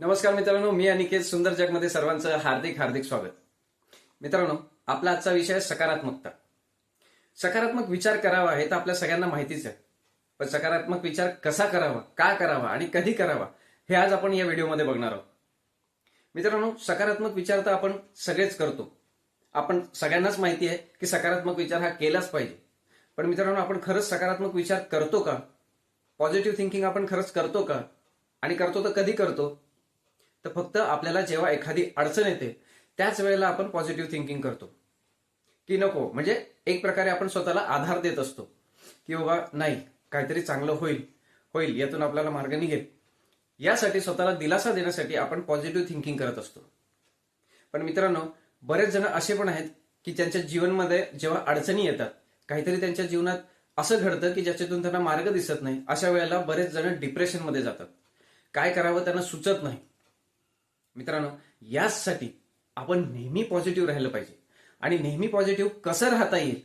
नमस्कार मित्रांनो मी अनिकेत सुंदर जगमध्ये सर्वांचं हार्दिक हार्दिक स्वागत. मित्रांनो आपला आजचा विषय सकारात्मकता. सकारात्मक विचार करावा हे तर आपल्या सगळ्यांना माहितीच आहे. पण सकारात्मक विचार कसा करावा का करावा आणि कधी करावा हे आज आपण या व्हिडिओमध्ये बघणार आहोत. मित्रांनो सकारात्मक विचार तर आपण सगळेच करतो. आपण सगळ्यांनाच माहिती आहे की सकारात्मक विचार हा केलाच पाहिजे. पण मित्रांनो आपण खरंच सकारात्मक विचार करतो का? पॉझिटिव्ह थिंकिंग आपण खरंच करतो का? आणि करतो तर कधी करतो? तर फक्त आपल्याला जेव्हा एखादी अडचण येते त्याच वेळेला आपण पॉझिटिव्ह थिंकिंग करतो. की नको म्हणजे एक प्रकारे आपण स्वतःला आधार देत असतो. की बाबा नाही काहीतरी चांगलं होईल होईल यातून आपल्याला मार्ग निघेल. यासाठी स्वतःला दिलासा देण्यासाठी आपण पॉझिटिव्ह थिंकिंग करत असतो. पण मित्रांनो बरेच जण असे पण आहेत की त्यांच्या जीवनमध्ये जेव्हा अडचणी येतात काहीतरी त्यांच्या जीवनात असं घडतं की ज्याच्यातून त्यांना मार्ग दिसत नाही. अशा वेळेला बरेच जण डिप्रेशनमध्ये जातात. काय करावं त्यांना सुचत नाही. मित्रांनो यासाठी आपण नेहमी पॉझिटिव्ह राहिलं पाहिजे. आणि नेहमी पॉझिटिव्ह कसं राहता येईल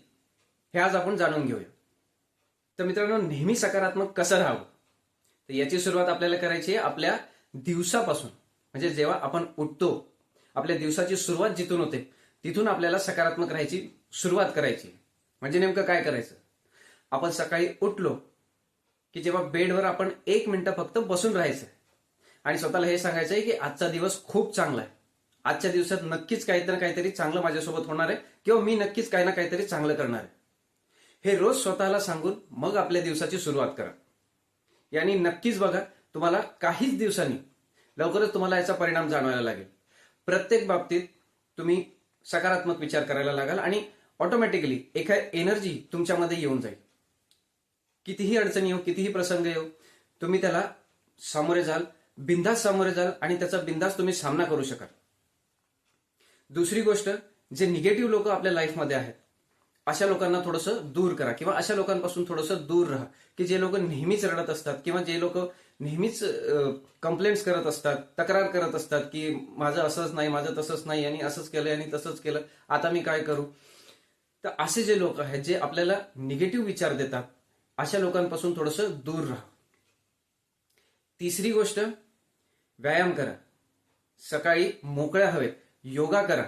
हे आज आपण जाणून घेऊया. तर मित्रांनो नेहमी सकारात्मक कसं राहावं? तर याची सुरुवात आपल्याला करायची आहे आपल्या दिवसापासून. म्हणजे जेव्हा आपण उठतो आपल्या दिवसाची सुरुवात जिथून होते तिथून आपल्याला सकारात्मक राहायची सुरुवात करायची म्हणजे नेमकं काय करायचं? आपण सकाळी उठलो की जेव्हा बेडवर आपण एक मिनिटं फक्त बसून राहायचं. आणि स्वतःला हे सांगायचं आहे की आजचा दिवस खूप चांगला आहे आजच्या दिवसात नक्कीच काहीतरी ना काहीतरी चांगलं माझ्यासोबत होणार आहे किंवा मी नक्कीच काही ना काहीतरी चांगलं करणार आहे. हे रोज स्वतःला सांगून मग आपल्या दिवसाची सुरुवात करा. यांनी नक्कीच बघा तुम्हाला काहीच दिवसांनी लवकरच तुम्हाला याचा परिणाम जाणवायला लागेल. प्रत्येक बाबतीत तुम्ही सकारात्मक विचार करायला लागाल आणि ऑटोमॅटिकली एका एनर्जी तुमच्यामध्ये येऊन जाईल. कितीही अडचणी येऊ कितीही प्रसंग येऊ तुम्ही त्याला सामोरे जाल बिंदास सामोरे जाल आणि त्याचा बिंदास तुम्ही सामना करू शकाल. दुसरी गोष्ट जे निगेटिव्ह लोक आपल्या लाईफमध्ये आहेत अशा लोकांना थोडंसं दूर करा किंवा अशा लोकांपासून थोडंसं दूर राहा की जे लोक नेहमीच रडत असतात किंवा जे लोक नेहमीच कंप्लेंट्स करत असतात तक्रार करत असतात की माझं असंच नाही माझं तसंच नाही आणि असंच केलं आणि तसंच केलं आता मी काय करू? तर असे जे लोक आहेत जे आपल्याला निगेटिव्ह विचार देतात अशा लोकांपासून थोडंसं दूर राहा. तिसरी गोष्ट व्यायाम करा. सकाळी मोकळ्या हवेत. योगा करा.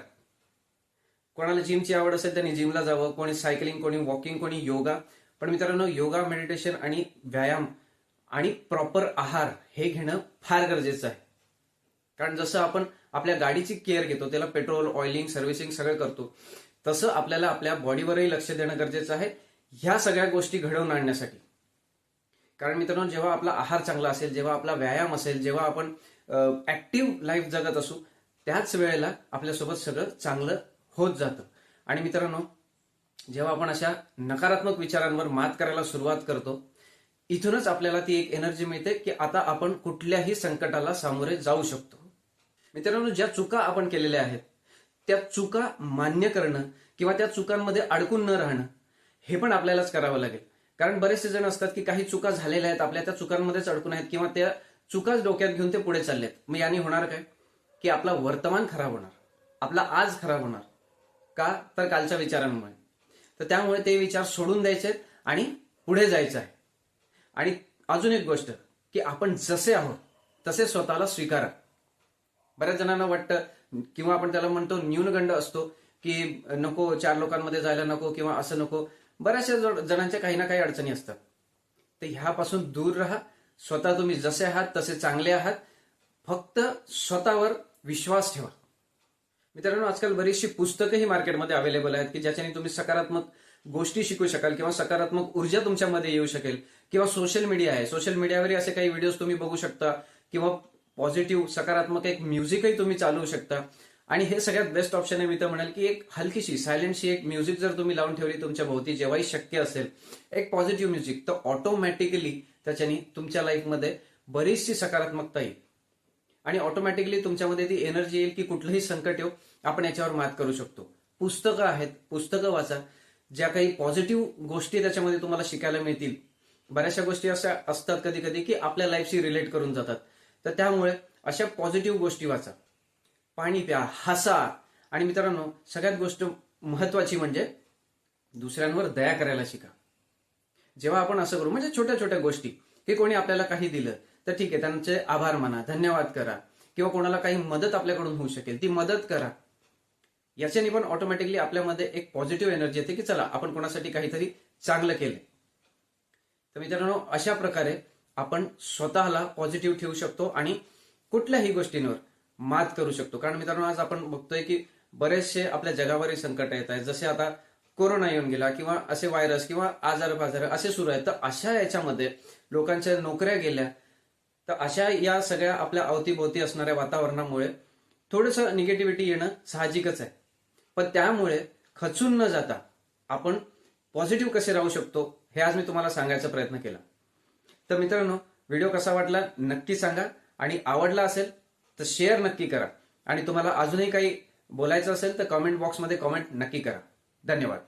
कोणाला जिमची आवड असेल त्यांनी जिमला जावं कोणी सायकलिंग कोणी वॉकिंग कोणी योगा. पण मित्रांनो योगा मेडिटेशन आणि व्यायाम आणि प्रॉपर आहार हे घेणं फार गरजेचं आहे. कारण जसं आपण आपल्या गाडीची केअर घेतो त्याला पेट्रोल ऑइलिंग सर्व्हिसिंग सगळं करतो तसं आपल्याला आपल्या बॉडीवरही लक्ष देणं गरजेचं आहे. ह्या सगळ्या गोष्टी घडवून आणण्यासाठी. कारण मित्रांनो जेव्हा आपला आहार चांगला असेल जेव्हा आपला व्यायाम असेल जेव्हा आपण ऍक्टिव्ह लाईफ जगत असू त्याच वेळेला आपल्यासोबत सगळं चांगलं होत जातं. आणि मित्रांनो जेव्हा आपण अशा नकारात्मक विचारांवर मात करायला सुरुवात करतो इथूनच आपल्याला ती एक एनर्जी मिळते की आता आपण कुठल्याही संकटाला सामोरे जाऊ शकतो. मित्रांनो ज्या चुका आपण केलेल्या आहेत त्या चुका मान्य करणं किंवा त्या चुकांमध्ये अडकून न राहणं हे पण आपल्यालाच करावं लागेल. कारण बरेचसे जण असतात की काही चुका झालेल्या आहेत आपल्या त्या चुकांमध्येच अडकून आहेत किंवा त्या चुकाच डोक्यात घेऊन ते पुढे चाललेत. मग याने होणार काय? की आपला वर्तमान खराब होणार आपला आज खराब होणार का तर कालच्या विचारांमुळे. तर त्यामुळे ते विचार सोडून द्यायचे आणि पुढे जायचं आहे. आणि अजून एक गोष्ट की आपण जसे आहोत तसे स्वतःला स्वीकारा. बऱ्याच जणांना वाटतं किंवा आपण त्याला म्हणतो न्यूनगंड असतो की नको चार लोकांमध्ये जायला नको किंवा असं नको. बऱ्याचशा जणांच्या काही ना काही अडचणी असतात. तर ह्यापासून दूर राहा. स्वतः तुम्ही जसे आहात तसे चांगले आहात. फक्त स्वतःवर विश्वास ठेवा. मित्रांनो आजकाल बरीचशी पुस्तकंही मार्केटमध्ये अवेलेबल आहेत की ज्याच्याने तुम्ही सकारात्मक गोष्टी शिकू शकाल किंवा सकारात्मक ऊर्जा तुमच्यामध्ये येऊ शकेल किंवा सोशल मीडिया आहे. सोशल मीडियावर असे काही व्हिडिओज तुम्ही बघू शकता किंवा पॉझिटिव्ह सकारात्मक एक म्युझिकही तुम्ही चालवू शकता. आणि हे सगळ्यात बेस्ट ऑप्शन आहे. मी तर म्हणाल की एक हलकीशी सायलेंटशी एक म्युझिक जर तुम्ही लावून ठेवली तुमच्या भोवती जेव्हाही शक्य असेल एक पॉझिटिव्ह म्युझिक तर ऑटोमॅटिकली त्याच्यानी तुमच्या लाईफमध्ये बरीचशी सकारात्मकता येईल. आणि ऑटोमॅटिकली तुमच्यामध्ये ती एनर्जी येईल की कुठलंही संकट येऊ आपण याच्यावर मात करू शकतो. पुस्तकं आहेत पुस्तकं वाचा. ज्या काही पॉझिटिव्ह गोष्टी त्याच्यामध्ये तुम्हाला शिकायला मिळतील. बऱ्याचशा गोष्टी अशा असतात कधी कधी की आपल्या लाईफशी रिलेट करून जातात. तर त्यामुळे अशा पॉझिटिव्ह गोष्टी वाचा. पाणी प्या हसा. आणि मित्रांनो सगळ्यात गोष्ट महत्वाची म्हणजे दुसऱ्यांवर दया करायला शिका. जेव्हा आपण असं करू म्हणजे छोट्या छोट्या गोष्टी की कोणी आपल्याला काही दिलं तर ठीक आहे त्यांचे आभार माना धन्यवाद करा. किंवा कोणाला काही मदत आपल्याकडून होऊ शकेल ती मदत करा. याच्याने पण ऑटोमॅटिकली आपल्यामध्ये एक पॉझिटिव्ह एनर्जी येते की चला आपण कोणासाठी काहीतरी चांगलं केलं तर मित्रांनो अशा प्रकारे आपण स्वतःला पॉझिटिव्ह ठेवू शकतो आणि कुठल्याही गोष्टींवर मात करू शकतो. कारण मित्रांनो आज आपण बघतोय की बरेचसे आपल्या जगावरही संकट येत आहेत जसे आता कोरोना येऊन गेला किंवा असे व्हायरस किंवा आजार पाजार असे सुरू आहेत तर अशा याच्यामध्ये लोकांच्या नोकऱ्या गेल्या तर अशा या सगळ्या आपल्या अवतीभोवती असणाऱ्या वातावरणामुळे थोडंसं निगेटिव्हिटी येणं साहजिकच आहे. पण त्यामुळे खचून न जाता आपण पॉझिटिव्ह कसे राहू शकतो हे आज मी तुम्हाला सांगायचा प्रयत्न केला. तर मित्रांनो व्हिडिओ कसा वाटला नक्की सांगा. आणि आवडला असेल तर शेअर नक्की करा. आणि तुम्हाला अजूनही काही बोलायचं असेल तर कमेंट बॉक्समध्ये कमेंट नक्की करा. धन्यवाद.